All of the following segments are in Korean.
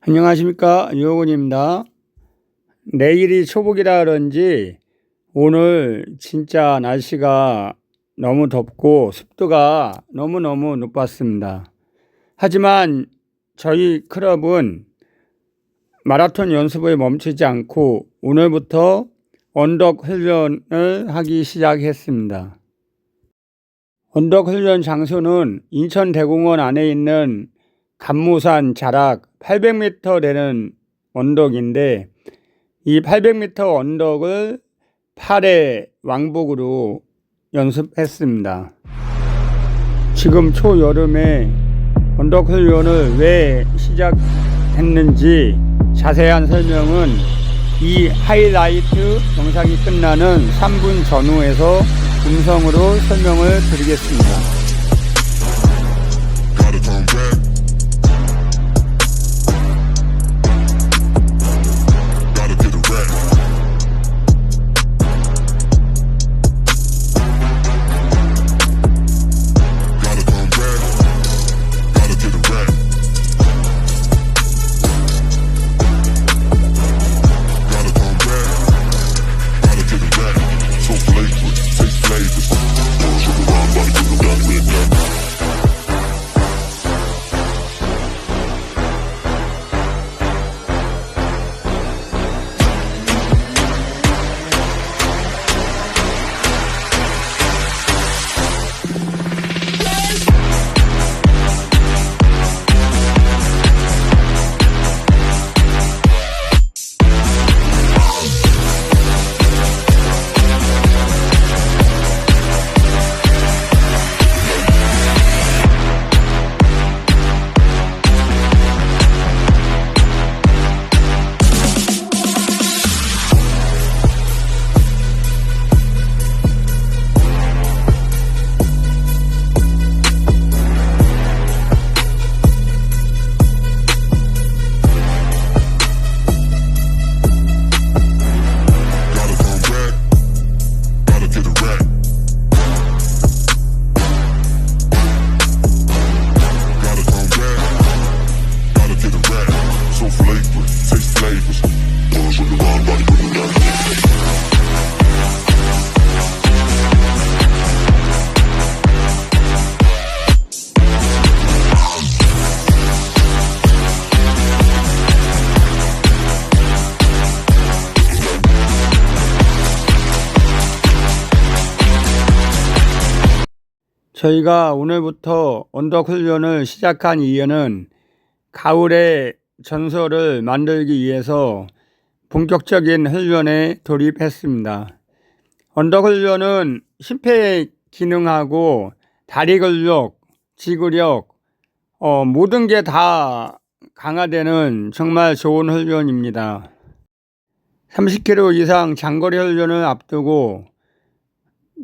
안녕하십니까 유호군입니다. 내일이 초복이라 그런지 오늘 진짜 날씨가 너무 덥고 습도가 너무너무 높았습니다. 하지만 저희 클럽은 마라톤 연습을 멈추지 않고 오늘부터 언덕 훈련을 하기 시작했습니다. 언덕 훈련 장소는 인천 대공원 안에 있는 감무산 자락 800m 되는 언덕인데 이 800m 언덕을 8회 왕복으로 연습했습니다. 지금 초여름에 언덕 훈련을 왜 시작했는지 자세한 설명은 이 하이라이트 영상이 끝나는 3분 전후에서 음성으로 설명을 드리겠습니다. 저희가 오늘부터 언덕 훈련을 시작한 이유는 가을에 전설을 만들기 위해서 본격적인 훈련에 돌입했습니다. 언덕 훈련은 심폐 기능하고 다리 근력, 지구력, 어, 모든 게 다 강화되는 정말 좋은 훈련입니다. 30km 이상 장거리 훈련을 앞두고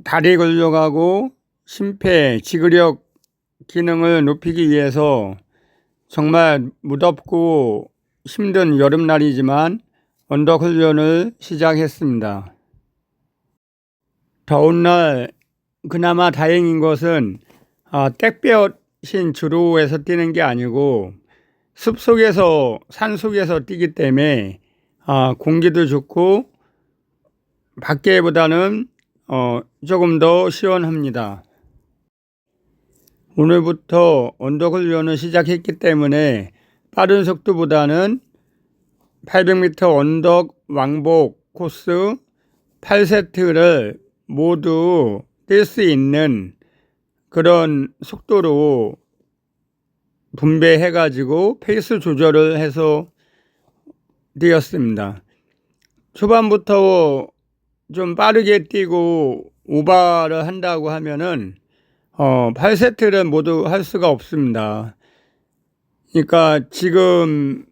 다리 근력하고 심폐, 지구력 기능을 높이기 위해서 정말 무덥고 힘든 여름날이지만 언덕 훈련을 시작했습니다. 더운 날 그나마 다행인 것은 아, 땡볕인 주로에서 뛰는 게 아니고 숲 속에서 산 속에서 뛰기 때문에 아, 공기도 좋고 밖에보다는 어, 조금 더 시원합니다. 오늘부터 언덕 훈련을 시작했기 때문에 빠른 속도보다는 800m 언덕 왕복 코스 8세트를 모두 뛸 수 있는 그런 속도로 분배해 가지고 페이스 조절을 해서 뛰었습니다. 초반부터 좀 빠르게 뛰고 오버를 한다고 하면은 어, 8세트를 모두 할 수가 없습니다. 그러니까 지금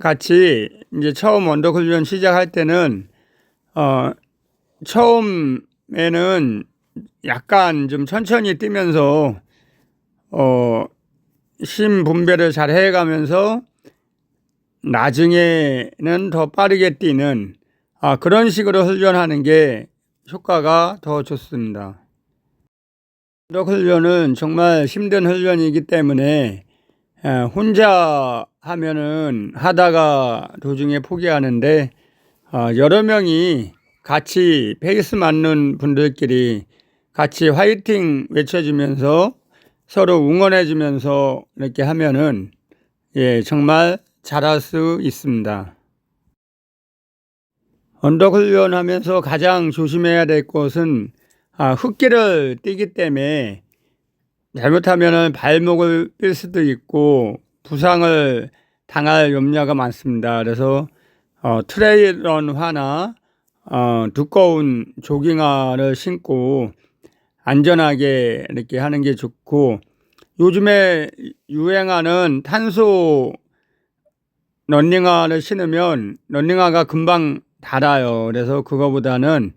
같이 이제 처음 훈련 시작할 때는 어, 처음에는 약간 좀 천천히 뛰면서 어, 심 분배를 잘 해가면서 나중에는 더 빠르게 뛰는 아, 그런 식으로 훈련하는 게 효과가 더 좋습니다. 언덕 훈련은 정말 힘든 훈련이기 때문에 에, 혼자 하면은 하다가 도중에 포기하는데 어, 여러 명이 같이 페이스 맞는 분들끼리 같이 화이팅 외쳐주면서 서로 응원해주면서 이렇게 하면은 예 정말 잘할 수 있습니다. 언덕 훈련하면서 가장 조심해야 될 것은 아, 흙길을 뛰기 때문에 잘못하면 발목을 삘 수도 있고 부상을 당할 염려가 많습니다. 그래서 어, 트레일런화나 어, 두꺼운 조깅화를 신고 안전하게 이렇게 하는 게 좋고 요즘에 유행하는 탄소 런닝화를 신으면 런닝화가 금방 닳아요. 그래서 그거보다는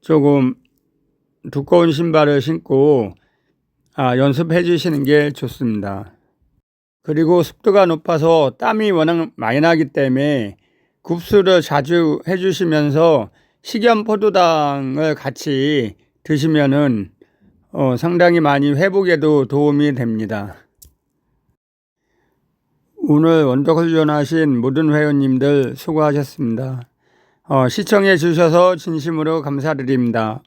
조금 두꺼운 신발을 신고 아, 연습해 주시는 게 좋습니다. 그리고 습도가 높아서 땀이 워낙 많이 나기 때문에 급수를 자주 해 주시면서 식염 포도당을 같이 드시면은 어, 상당히 많이 회복에도 도움이 됩니다. 오늘 원격 훈련하신 모든 회원님들 수고하셨습니다. 어, 시청해 주셔서 진심으로 감사드립니다.